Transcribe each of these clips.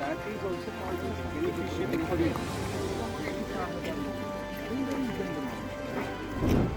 that is also called as beneficial inheritance.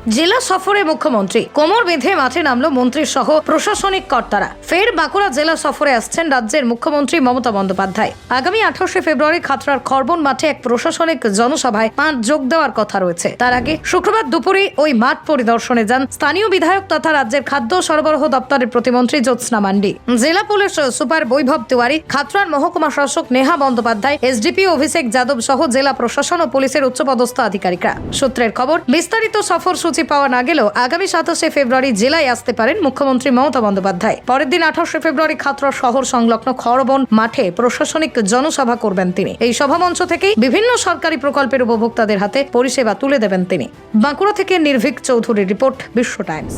জেলা সফরে মুখ্যমন্ত্রী। কোমর বেঁধে মাঠে নামলো মন্ত্রী সহ প্রশাসনিক কর্তারা। ফের বাঁকুড়া জেলা সফরে আসছেন রাজ্যের মুখ্যমন্ত্রী মমতা বন্দ্যোপাধ্যায়। আগামী আঠাশে ফেব্রুয়ারি খাতড়ার খরবন মাঠে এক প্রশাসনিক জনসভায় তাঁর যোগ দেওয়ার কথা রয়েছে। তার আগে শুক্রবার দুপুরে ওই মাঠ পরিদর্শনে যান স্থানীয় বিধায়ক তথা রাজ্যের খাদ্য সরবরাহ দপ্তরের প্রতিমন্ত্রী জ্যোৎস্না মান্ডি। জেলা পুলিশ সুপার বৈভব তিওয়ারি, খাতড়ার মহকুমা শাসক নেহা বন্দ্যোপাধ্যায়, এসডিপি অভিষেক যাদব সহ জেলা প্রশাসন ও পুলিশের উচ্চপদস্থ আধিকারিকরা। সূত্রের খবর, বিস্তারিত সফর সূচি পাওয়া না গেলেও আগামী সাতাশে ফেব্রুয়ারি জেলায় আসতে পারেন মুখ্যমন্ত্রী মমতা বন্দ্যোপাধ্যায়। পরের দিন আঠাশে ফেব্রুয়ারি খাতড়া শহর সংলগ্ন খরবন মাঠে প্রশাসনিক জনসভা করবেন তিনি। এই সভামঞ্চ থেকেই বিভিন্ন সরকারি প্রকল্পের উপভোক্তাদের হাতে পরিষেবা তুলে দেবেন তিনি। বাঁকুড়া থেকে নির্ভীক চৌধুরীর রিপোর্ট বিশ্ব টাইমস।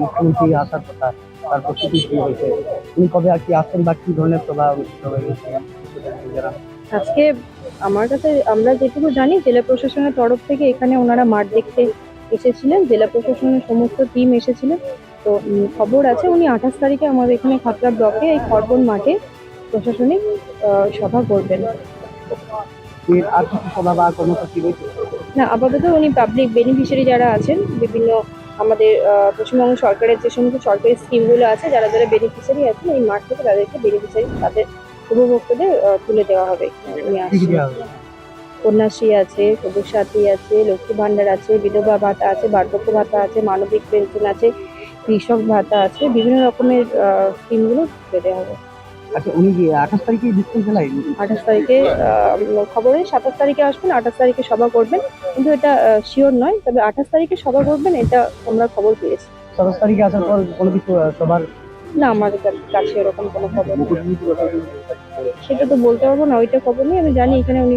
মুখ্যমন্ত্রী আসার কথা তার প্রস্তুতি কি হয়েছে। উনি কবে আর কি আসছেন বা কি ধরনের আজকে আমার কাছে আমরা যেটুকু জানি জেলা প্রশাসনের তরফ থেকে এখানে ওনারা মাঠ দেখতে এসেছিলেন জেলা প্রশাসনের সমস্ত টিম এসেছিলেন। তো খবর আছে উনি আঠাশ তারিখে আমাদের এখানে খাতড়া ব্লকে এই খরবন মাঠে প্রশাসনিক সভা করবেন। না আপাতত উনি পাবলিক বেনিফিশিয়ারি যারা আছেন বিভিন্ন আমাদের পশ্চিমবঙ্গ সরকারের যে সমস্ত সরকারি স্কিমগুলো আছে যারা যারা বেনিফিশিয়ারি আছেন এই মাঠ থেকে তাদেরকে বেনিফিশিয়ারি তাদের উপভোক্তাদের তুলে দেওয়া হবে। উনি আসছেন দেওয়া হবে? কন্যাশ্রী আছে সবুজ সাথী আছে লক্ষ্মী ভান্ডার আছে বিধবা ভাতা আছে বার্ধক্য ভাতা আছে মানবিক পেনশন আছে কৃষক ভাতা আছে বিভিন্ন রকমের স্কিমগুলো দেওয়া হবে। আচ্ছা উনি কি আঠাশ তারিখে আঠাশ তারিখে খবরে সাতাশ তারিখে আসবেন আঠাশ তারিখে সভা করবেন কিন্তু এটা শিওর নয় তবে আঠাশ তারিখে সভা করবেন এটা আমরা খবর পেয়েছি। সাতাশ তারিখে আসার পর কোনো কিছু সবার না আমাদের কা- কাছে এরকম কোনো খবর নেই। সেটা তো বলতে পারব না ওইটা খবর নেই আমি জানি এখানে উনি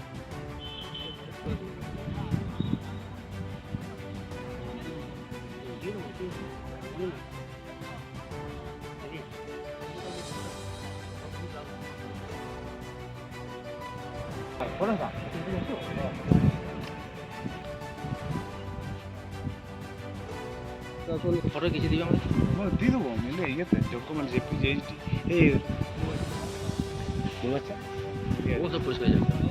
바로 계시 되면 뭐 뒤도 보면 이겼다 조금만 제피 제이 에 뭐가 차 어디서 벌써 가자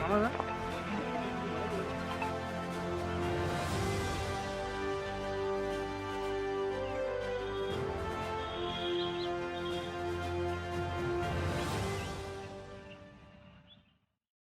মামা